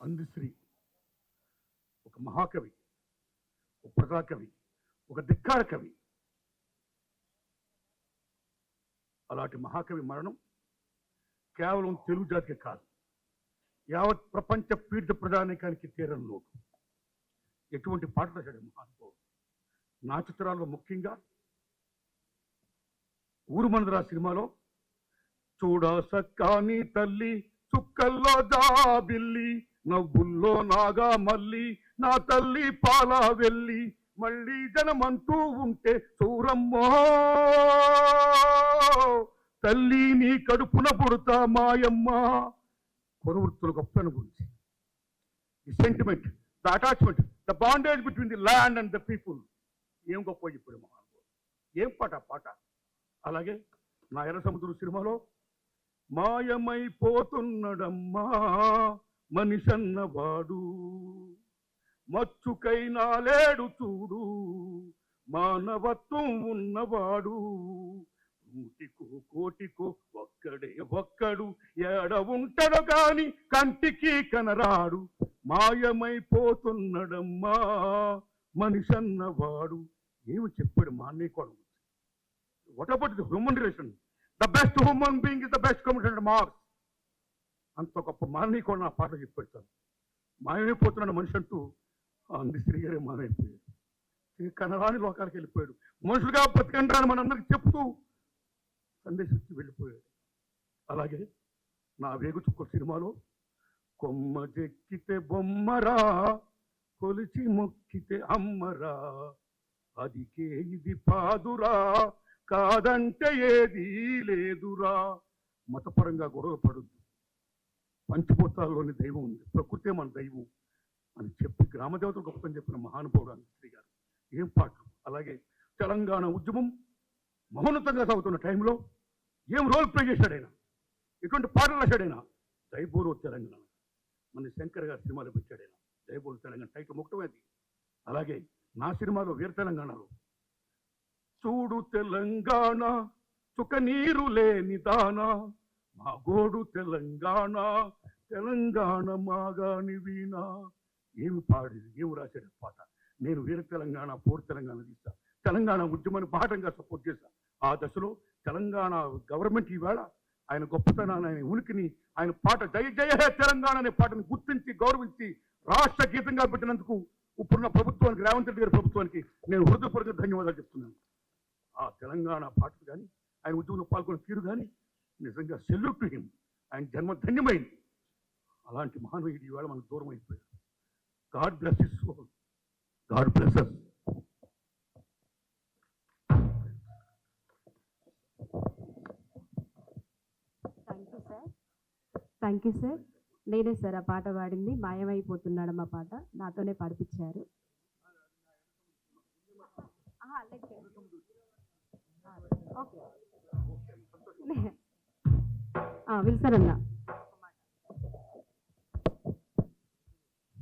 అందశ్రీ ఒక మహాకవి ఒక ప్రజాకవి ఒక ధిక్కార కవి. అలాంటి మహాకవి మరణం కేవలం తెలుగు జాతికి కాదు యావత్ ప్రపంచ పీడిత ప్రజానీకానికి తీరని లోటు ఎటువంటి పాటలు రాశాడు మహానుభావుడు? నా చిత్రాల్లో ముఖ్యంగా ఊరు మందరా సినిమాలో చూడా సక్కాని తల్లి చుక్కల్లో జాబిల్లి నవ్వుల్లో నాగా మళ్ళీ నా తల్లి పాల వెళ్ళి మళ్ళీ జనమంటూ ఉంటే చూరమ్మో! తల్లి నీ కడుపున పుడతా మాయమ్మ! కొనువృత్తుల గొప్పను గురించి. The sentiment the attachment the bondage between the land and the people ఏం గొప్ప ఇప్పుడు మహానుభావుడు? ఏం పాట పాట? అలాగే నా ఎర్ర సముద్రం సినిమాలో మాయమైపోతున్నడమ్మా మనిషన్నవాడు మచ్చుకైనా లేడు చూడు మానవత్వం ఉన్నవాడు. నూటికో కోటికో ఒక్కడే ఒక్కడు ఎడ ఉంటాడో కాని కంటికి కనరాడు. మాయమైపోతున్నడమ్మా మనిషన్నవాడు ఏమి చెప్పాడు మా అన్నయ్య కూడా what about the human relation the best human being is the best commission Marx అంత గొప్ప మానవీ కూడా నా పాటలు చెప్పాడు మాయమైపోతున్నాడు మనిషి అంటూ అందిశ్రీ గారే మానైపోయాడు కనరాని లోకాలకు వెళ్ళిపోయాడు. మనుషులుగా బతకండి అని మనందరికి చెప్తూ సందేశం ఇచ్చి వెళ్ళిపోయాడు. అలాగే నా వేగు చుక్క సినిమాలో కొమ్మ చెక్కితే బొమ్మరా కొలిచి మొక్కితే అమ్మరా. అదికే ఇది పాదురా కాదంటే ఏది లేదురా. మతపరంగా గొడవ పడుద్దు పంచభూతాల్లోని దైవం ఉంది. ప్రకృతే మన దైవం అని చెప్పి గ్రామదేవతలు గొప్పని చెప్పిన మహానుభావుడు అంత్రి గారు. ఏం పాటలు అలాగే తెలంగాణ ఉద్యమం మహోన్నతంగా సాగుతున్న టైంలో ఏం రోల్ ప్లే చేశాడైనా? ఎటువంటి పాటలు రాశాడైనా? దైబూరు తెలంగాణ. మన శంకర్ గారి సినిమాలో పెట్టాడైనా ఆయన తెలంగాణ. టైటిల్ ముఖ్యమైనది. అలాగే నా సినిమాలో వీర తెలంగాణలో చూడు తెలంగాణ చుక నీరు లేని దానా మా గోడు తెలంగాణ తెలంగాణ మాగాని వీణా. ఏమి పాడేది? ఏమి రాశాడు? పాట. నేను వీర తెలంగాణ పోరు తెలంగాణ తీస్తా. తెలంగాణ ఉద్యమాన్ని పాఠంగా సపోర్ట్ చేశా ఆ దశలో తెలంగాణ గవర్నమెంట్ ఈవేళ ఆయన గొప్పతనాన్ని ఆయన ఉనికిని ఆయన పాట జయ జయ హే తెలంగాణ అనే పాటను గుర్తించి గౌరవించి రాష్ట్ర గీతంగా పెట్టినందుకు ఇప్పుడున్న ప్రభుత్వానికి రేవంత్ రెడ్డి గారి ప్రభుత్వానికి నేను హృదయపూర్వక ధన్యవాదాలు చెప్తున్నాను. ఆ తెలంగాణ పాటలు కానీ ఆయన ఉద్యమంలో పాల్గొన్న తీరు కానీ నిజంగా సెల్యూట్ టు హిమ్ ఆయన జన్మ ధన్యమైంది. అలాంటి మహానీయుడు ఈవేళ మనకు దూరం అయిపోయాడు. God bless his soul. God bless us thank you sir thank you sir నేనే సార్ ఆ పాట పాడింది. మాయమైపోతున్నాడు మా పాట. నాతోనే పాడిపించారు. ఓకే. ఆ, అన్న